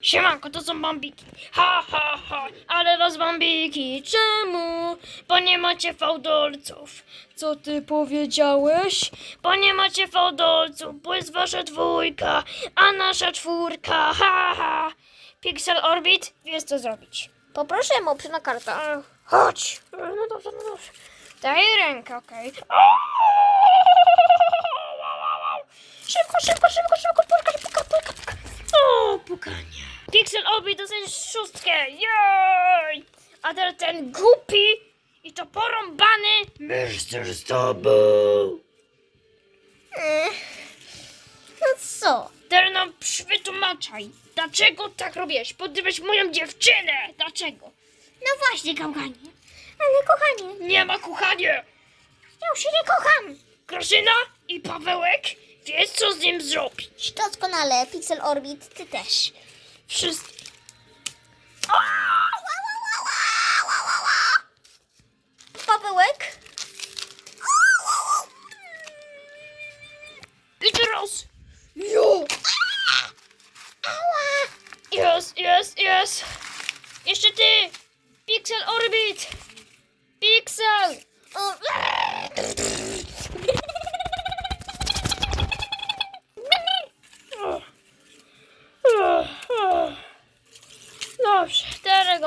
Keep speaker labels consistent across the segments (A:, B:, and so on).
A: Siemanko, to są bambiki. Ha, ha, ha, ale was bambiki. Czemu? Bo nie macie fałdolców. Co ty powiedziałeś? Bo nie macie fałdolców, bo jest wasza dwójka, a nasza czwórka. Ha, ha. Pixel Orbit, wiesz co zrobić.
B: Poproszę mu na kartę.
A: Chodź. No dobrze, no dobrze. Daj rękę, okej. Szybko, Pixel Orbit dostaniesz szóstkę, jej! A teraz ten głupi i to porąbany Mr. z tobą.
B: No co?
A: Teraz nam wytłumaczaj, dlaczego tak robisz? Podrywasz moją dziewczynę, dlaczego?
B: No właśnie, gałganie. Ale kochanie,
A: Nie ma kuchania.
B: ja już się nie kocham.
A: Grażyna i Pawełek, wiesz co z nim zrobić?
B: Doskonale, Pixel Orbit, ty też.
A: Wszyscy.
B: Pawełek?
A: I teraz. Jo! Jest, jest, jest. Jeszcze ty. Pixel Orbit. Pixel.
B: O,
A: Dobrze,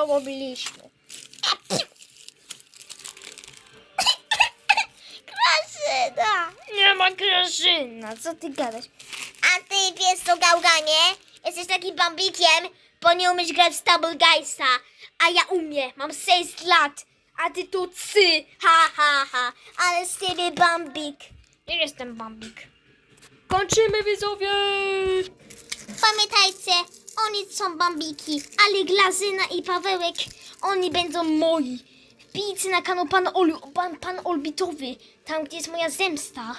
A: mobiliśmy.
B: Grażyna!
A: Nie ma Grażyna.
B: Co ty gadasz? A ty wiesz co, gałganie? Jesteś takim bambikiem, bo nie umiesz grać w Stable Guysa. A ja umiem, mam 6 lat. A ty tu cy, ha ha ha. Ale z ciebie bambik.
A: Nie jestem Bambik. Kończymy widzowie.
B: Pamiętajcie, oni są bambiki, ale Glazyna i Pawełek, oni będą moi. Wbijcie na kanał Pan, Olu, pan, pan Olbitowy, tam gdzie jest moja zemsta.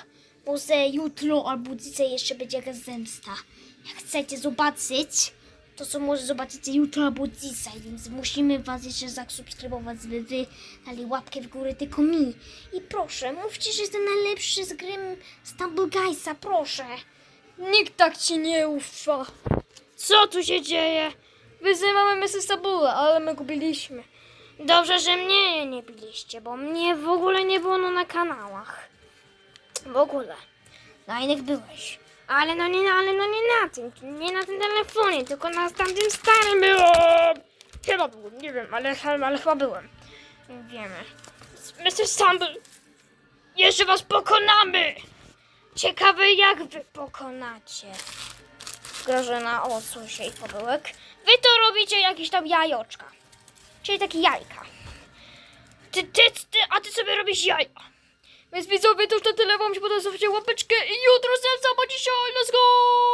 B: Może jutro albo dzisiaj jeszcze będzie jakaś zemsta. Jak chcecie zobaczyć, to co może zobaczycie jutro albo dzisiaj, więc musimy was jeszcze zasubskrybować, żeby wy dali łapkę w górę tylko mi. I proszę, mówcie, że jestem najlepszy z gry Stumble Guysa, proszę.
A: Nikt tak ci nie ufa. Co tu się dzieje? Wyzywamy Mrs. Tabula, ale my go biliśmy. Dobrze, że mnie nie biliście, bo mnie w ogóle nie było na kanałach. W ogóle. Na innych byłeś. Ale no nie, ale no nie na tym, nie na tym telefonie, tylko na tamtym starym byłem. Chyba byłem, nie wiem, ale, ale chyba byłem. Wiemy. Mr. Stumble, jeszcze was pokonamy! Ciekawe jak wy pokonacie. Grażyna, odsuń się i Pawełek. Wy to robicie jakieś tam jajoczka. Czyli takie jajka. Ty, ty, ty, a ty sobie robisz jaja. Więc widzowie, to już na tyle. Wam się podoba, łapeczkę i jutro zemsta, bo dzisiaj, let's go!